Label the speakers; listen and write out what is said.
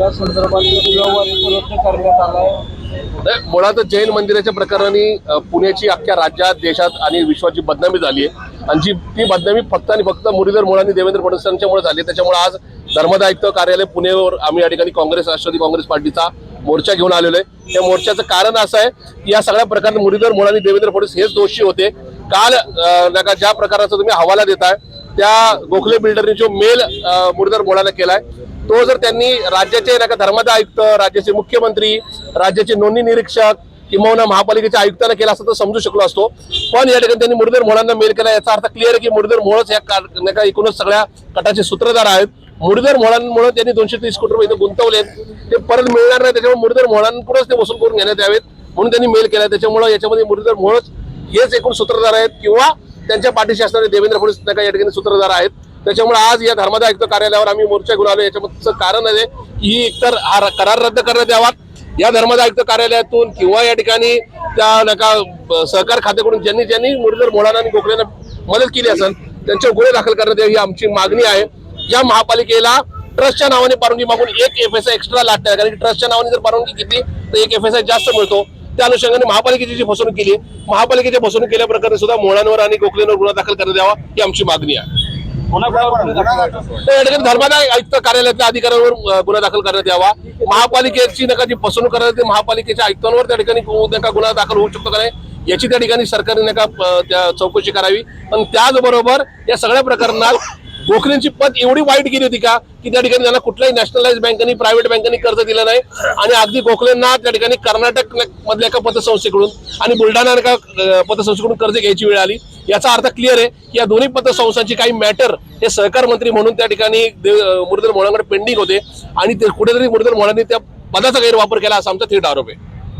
Speaker 1: या संदर्भात व्यवहार करण्यात आला आहे
Speaker 2: जैन मंदिराच्या प्रकरणाने पुण्याची अख्ख्या राज्यात देशात आणि विश्वाची बदनामी झाली आहे. आणि जी ती बदनामी फक्त आणि फक्त मुरलीधर मुळांनी देवेंद्र फडणवीस यांच्यामुळे झाली त्याच्यामुळे आज धर्मदायुक्त कार्यालय पुणेवर आम्ही या ठिकाणी काँग्रेस राष्ट्रवादी काँग्रेस पार्टीचा मोर्चा घेऊन आलेलो आहे. त्या मोर्चाचं कारण असं आहे की या सगळ्या प्रकारात मुरलीधर मुळांनी देवेंद्र फडणवीस हेच दोषी होते. काल नका ज्या प्रकाराचा तुम्ही हवाला देताय त्या गोखले बिल्डरनी जो मेल मुरदर मुरलीधर केलाय तो जर त्यांनी राज्याचे नाही का धर्मादाय आयुक्त राज्याचे मुख्यमंत्री राज्याचे नोंदणी निरीक्षक किंवा महापालिकेच्या आयुक्तांना केला असं तर समजू शकलो असतो. पण या ठिकाणी त्यांनी मुरदर मोळांना मेल केला याचा अर्थ क्लिअर आहे की मुरदर मोळच या का- नाही का एकूणच सगळ्या कटाचे सूत्रधार आहेत. मुरदर मोळांमुळे त्यांनी दोनशे तीस कोटी रुपये इथे गुंतवलेत. ते परत मिळणार नाही त्याच्यामुळे मुरदर मोळांकडूनच ते वसूल करून घेण्यात यावेत. म्हणून त्यांनी मेल केला त्याच्यामुळे याच्यामध्ये मुरदर मोळच हेच एकूण सूत्रधार आहेत. किंवा त्यांच्या पाठीशी असणारे देवेंद्र फडणवीस या ठिकाणी सूत्रधार आहेत. त्याच्यामुळे आज या धर्मादाय आयुक्त कार्यालयावर आम्ही मोर्चा घेऊन आलो याच्यामागचं कारण आहे की एकतर हा करार रद्द करण्यात यावा. या धर्मादाय आयुक्त कार्यालयातून किंवा या ठिकाणी त्या नका सहकार खात्याकडून ज्यांनी ज्यांनी मुरलीधर मोडाना आणि गोखलेंना मदत केली असेल त्यांच्यावर गुन्हे दाखल करण्यात यावी ही आमची मागणी आहे. या महापालिकेला ट्रस्टच्या नावाने परवानगी मागून एक एफ एस आय एक्स्ट्रा लागत आहे कारण की ट्रस्टच्या नावाने जर परवानगी घेतली तर एक एफ एस आय जास्त मिळतो. त्या अनुषंगाने महापालिकेची जी फसवणूक केली महापालिकेच्या फसवणूक केल्या प्रकारे सुद्धा मोळांवर आणि गोखलेंवर गुन्हा दाखल करण्यात यावा ही आमची मागणी आहे. ठिकाणी धर्मादाय आयुक्त कार्यालयातल्या अधिकाऱ्यांवर गुन्हा दाखल करण्यात यावा. महापालिकेची नका जी फसवणूक करण्यात येते महापालिकेच्या आयुक्तांवर त्या ठिकाणी गुन्हा दाखल होऊ शकतो का नाही याची त्या ठिकाणी सरकारने नका त्या चौकशी करावी. पण त्याचबरोबर या सगळ्या प्रकरणात गोखलेंची पद एवढी वाईट गेली होती का की त्या ठिकाणी त्यांना कुठल्याही नॅशनलाइज बँकांनी प्रायव्हेट बँकांनी कर्ज दिलं नाही. आणि अगदी गोखलेंना त्या ठिकाणी कर्नाटक मधल्या एका पतसंस्थेकडून आणि बुलढाणा एका पतसंस्थेकडून कर्ज घ्यायची वेळ आली. याचा अर्थ क्लिअर आहे की या दोन्ही पतसंस्थांची काही मॅटर हे सहकार मंत्री म्हणून त्या ठिकाणी देव- अ, मोळांकडे पेंडिंग होते. आणि ते कुठेतरी मुरलीधर मोळांनी त्या पदाचा गैरवापर केला असा आमचा थेट आरोप आहे.